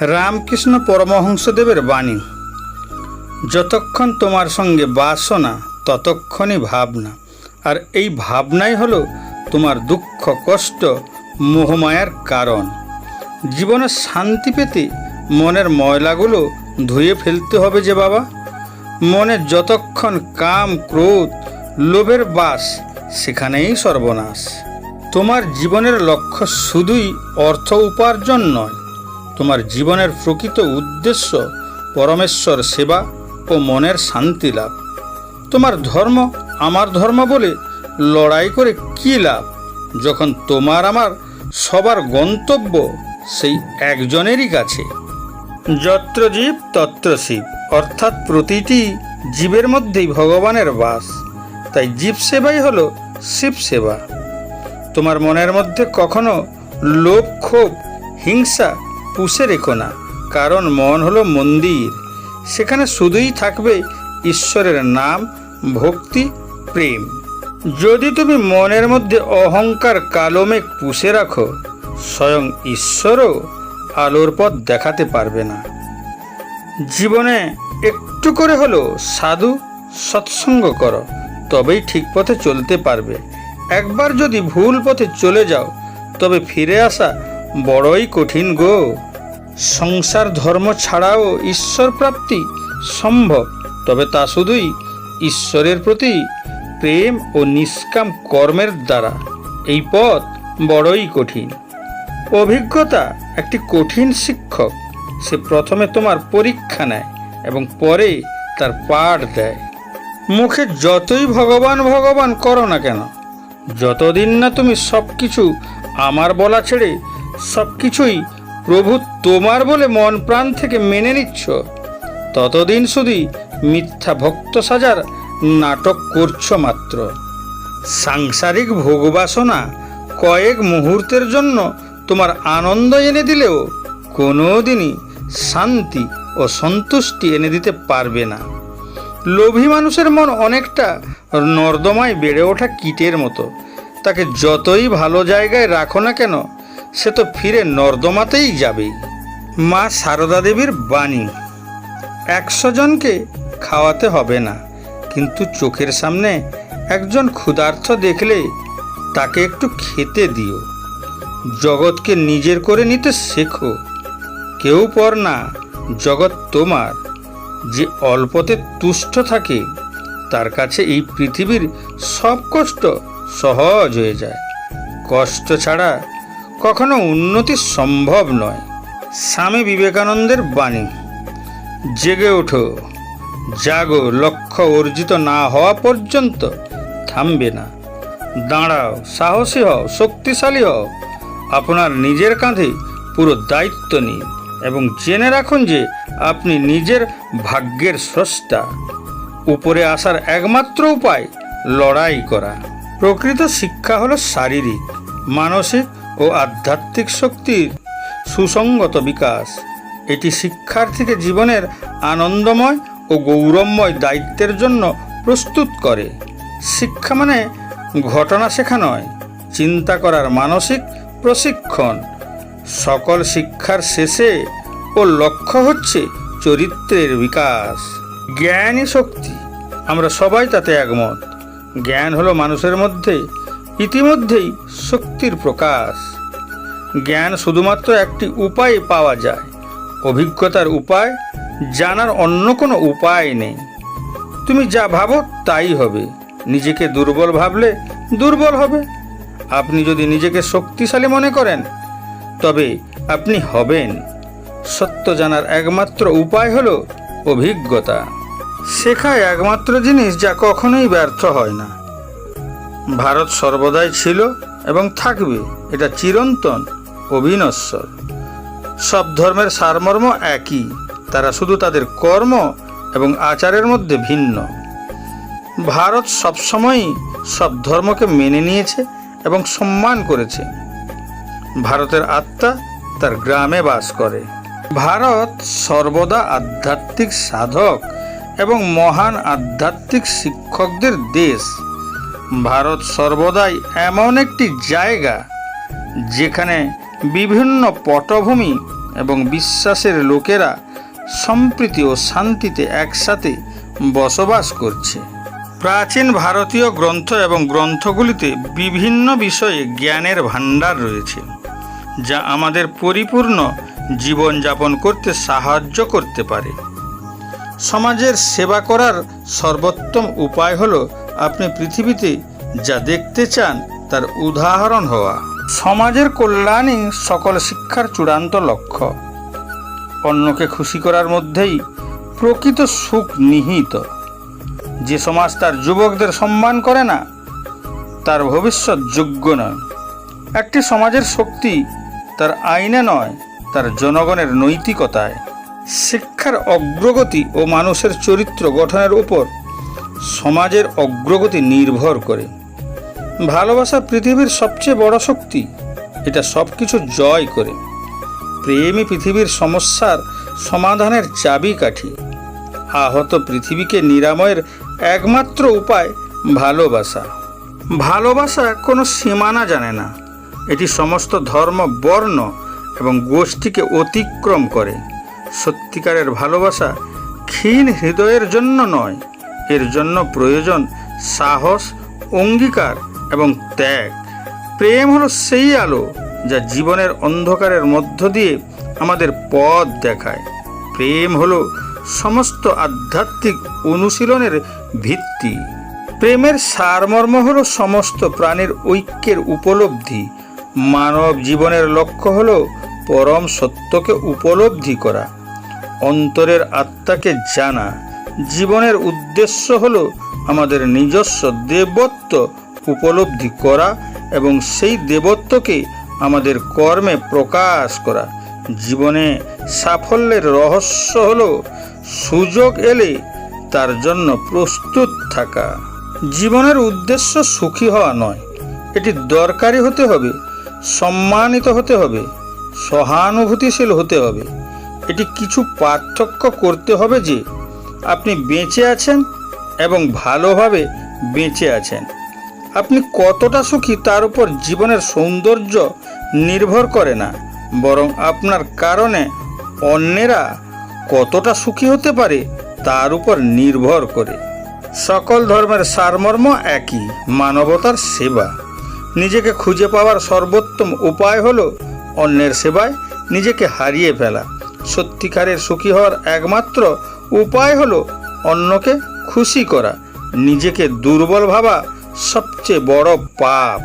রামকৃষ্ণ পরমহংসদেবের বাণী। যতক্ষণ তোমার সঙ্গে বাসনা, ততক্ষণই ভাবনা। আর এই ভাবনাই হলো তোমার দুঃখ, কষ্ট, মোহমায়ার কারণ। জীবনে শান্তি পেতে মনের ময়লাগুলো ধুয়ে ফেলতে হবে যে বাবা। মনে যতক্ষণ কাম, ক্রোধ, লোভের বাস, সেখানেই সর্বনাশ। তোমার জীবনের লক্ষ্য শুধুই অর্থ উপার্জন নয় তোমার জীবনের প্রকৃত উদ্দেশ্য পরমেশ্বর সেবা ও মনের শান্তি লাভ। তোমার ধর্ম আমার ধর্ম বলে লড়াই করে কী লাভ? যখন তোমার আমার সবার গন্তব্য সেই একজনেরই কাছে। যত্র জীব তত্র শিব, অর্থাৎ প্রতিটি জীবের মধ্যেই ভগবানের বাস। তাই জীব সেবাই হলো শিব সেবা। তোমার মনের মধ্যে কখনো লোভ, ক্ষোভ, হিংসা পুষে রেখো না, কারণ মন হলো মন্দির। সেখানে শুধুই থাকবে ঈশ্বরের নাম, ভক্তি, প্রেম। যদি তুমি মনের মধ্যে অহংকার কালো মেঘ পুষে রাখো, স্বয়ং ঈশ্বরও আলোর পথ দেখাতে পারবে না। জীবনে একটু করে হলো সাধু, সৎসঙ্গ করো, তবেই ঠিক পথে চলতে পারবে। একবার যদি ভুল পথে চলে যাও, তবে ফিরে আসা বড়ই কঠিন গো। সংসার ধর্ম ছাড়াও ঈশ্বর প্রাপ্তি সম্ভব। তবে তা শুধুই ঈশ্বরের প্রতি প্রেম ও নিষ্কাম কর্মের দ্বারা। এই পথ বড়ই কঠিন। অভিজ্ঞতা একটি কঠিন শিক্ষক। সে প্রথমে তোমার পরীক্ষা নেয় এবং পরে তার পাঠ দেয়। মুখে যতই ভগবান ভগবান করো না কেন, যতদিন না তুমি সব কিছু আমার বলা ছেড়ে সব কিছুই প্রভু তোমার বলে মন প্রাণ থেকে মেনে নিচ্ছ। ততদিন শুধুই মিথ্যা ভক্ত সাজার নাটক করছ মাত্র। সাংসারিক ভোগবাসনা কয়েক মুহূর্তের জন্য তোমার আনন্দ এনে দিলেও কোনো দিনই শান্তি ও সন্তুষ্টি এনে দিতে পারবে না। লোভী মানুষের মন অনেকটা নর্দমায় বেড়ে ওঠা কীটের মতো। তাকে যতই ভালো জায়গায় রাখো না কেন সে তো ফিরে নর্দমাতেই যাবে। মা সারদা দেবীর বাণী। একশো জনকে খাওয়াতে হবে না, কিন্তু চোখের সামনে একজন ক্ষুধার্থ দেখলে তাকে একটু খেতে দিও। জগৎকে নিজের করে নিতে শেখো। কেউ পর না, জগৎ তোমার। যে অল্পতে তুষ্ট থাকে, তার কাছে এই পৃথিবীর সব কষ্ট সহজ হয়ে যায়। কষ্ট ছাড়া কখনো উন্নতি সম্ভব নয়। স্বামী বিবেকানন্দের বাণী, জেগে ওঠো, জাগো, লক্ষ্য অর্জিত না হওয়া পর্যন্ত থামবে না। দাঁড়াও, সাহসী হও, শক্তিশালী হও। আপনার নিজের কাঁধে পুরো দায়িত্ব নিন এবং জেনে রাখুন যে আপনি নিজের ভাগ্যের স্রষ্টা। উপরে আসার একমাত্র উপায় লড়াই করা। প্রকৃত শিক্ষা হলো শারীরিক, মানসিক ও আধ্যাত্মিক শক্তির সুসংগত বিকাশ। এটি শিক্ষার্থীকে জীবনের আনন্দময় ও গৌরবময় দায়িত্বের জন্য প্রস্তুত করে। শিক্ষা মানে ঘটনা শেখা নয়, চিন্তা করার মানসিক প্রশিক্ষণ। সকল শিক্ষার শেষে ও লক্ষ্য হচ্ছে চরিত্রের বিকাশ। জ্ঞানই শক্তি, আমরা সবাই তাতে একমত। জ্ঞান হলো মানুষের মধ্যে ইতিমধ্যেই শক্তির প্রকাশ। জ্ঞান শুধুমাত্র একটি উপায়ে পাওয়া যায়। অভিজ্ঞতার উপায়, জানার অন্য কোনো উপায় নেই। তুমি যা ভাবো তাই হবে। নিজেকে দুর্বল ভাবলে দুর্বল হবে। আপনি যদি নিজেকে শক্তিশালী মনে করেন, তবে আপনি হবেন। সত্য জানার একমাত্র উপায় হলো অভিজ্ঞতা। শেখায় একমাত্র জিনিস যা কখনোই ব্যর্থ হয় না। ভারত সর্বদাই ছিল এবং থাকবে, এটা চিরন্তন অবিনশ্বর। সব ধর্মের সারমর্ম একই, তারা শুধু তাদের কর্ম এবং আচারের মধ্যে ভিন্ন। ভারত সবসময়ই সব ধর্মকে মেনে নিয়েছে এবং সম্মান করেছে। ভারতের আত্মা তার গ্রামে বাস করে। ভারত সর্বদা আধ্যাত্মিক সাধক এবং মহান আধ্যাত্মিক শিক্ষকদের দেশ। ভারত সর্বদাই এমন একটি জায়গা যেখানে বিভিন্ন পটভূমি এবং বিশ্বাসের লোকেরা সম্প্রীতি ও শান্তিতে একসাথে বসবাস করছে। প্রাচীন ভারতীয় গ্রন্থ এবং গ্রন্থগুলিতে বিভিন্ন বিষয়ে জ্ঞানের ভাণ্ডার রয়েছে, যা আমাদের পরিপূর্ণ জীবনযাপন করতে সাহায্য করতে পারে। সমাজের সেবা করার সর্বোত্তম উপায় হলো আপনি পৃথিবীতে যা দেখতে চান তার উদাহরণ হওয়া। সমাজের কল্যাণই সকল শিক্ষার চূড়ান্ত লক্ষ্য। অন্যকে খুশি করার মধ্যেই প্রকৃত সুখ নিহিত। যে সমাজ তার যুবকদের সম্মান করে না, তার ভবিষ্যৎ যোগ্য নয়। একটি সমাজের শক্তি তার আইনে নয়, তার জনগণের নৈতিকতায়। শিক্ষার অগ্রগতি ও মানুষের চরিত্র গঠনের উপর সমাজের অগ্রগতি নির্ভর করে। ভালোবাসা পৃথিবীর সবচেয়ে বড় শক্তি। এটা সব কিছু জয় করে। প্রেমই পৃথিবীর সমস্যার সমাধানের চাবিকাঠি আহত পৃথিবীকে নিরাময়ের একমাত্র উপায় ভালোবাসা। ভালোবাসা কোনো সীমানা জানে না। এটি সমস্ত ধর্ম বর্ণ এবং গোষ্ঠীকে অতিক্রম করে। সত্যিকারের ভালোবাসা ক্ষীণ হৃদয়ের জন্য নয়। এর জন্য প্রয়োজন সাহস, অঙ্গীকার এবং ত্যাগ। প্রেম হলো সেই আলো যা জীবনের অন্ধকারের মধ্য দিয়ে আমাদের পথ দেখায়। প্রেম হলো সমস্ত আধ্যাত্মিক অনুশীলনের ভিত্তি। প্রেমের সারমর্ম হলো সমস্ত প্রাণীর ঐক্যের উপলব্ধি। মানব জীবনের লক্ষ্য হলো পরম সত্যকে উপলব্ধি করা। অন্তরের আত্মাকে জানা। জীবনের উদ্দেশ্য হল আমাদের নিজস্ব দেবত্ব উপলব্ধি করা এবং সেই দেবত্বকে আমাদের কর্মে প্রকাশ করা। জীবনে সাফল্যের রহস্য হল সুযোগ এলে তার জন্য প্রস্তুত থাকা। জীবনের উদ্দেশ্য সুখী হওয়া নয়, এটি দরকারি হতে হবে, সম্মানিত হতে হবে, সহানুভূতিশীল হতে হবে। এটি কিছু পার্থক্য করতে হবে যে আপনি বেঁচে আছেন এবং ভালোভাবে বেঁচে আছেন। আপনি কতটা সুখী তার উপর জীবনের সৌন্দর্য নির্ভর করে না, বরং আপনার কারণে অন্যেরা কতটা সুখী হতে পারে তার উপর নির্ভর করে। সকল ধর্মের সারমর্ম একই, মানবতার সেবা। নিজেকে খুঁজে পাওয়ার সর্বোত্তম উপায় হলো অন্যের সেবায় নিজেকে হারিয়ে ফেলা। সত্যিকারের সুখী হওয়ার একমাত্র উপায় হলো অন্যকে খুশি করা নিজেকে দুর্বল ভাবা সবচেয়ে বড় পাপ।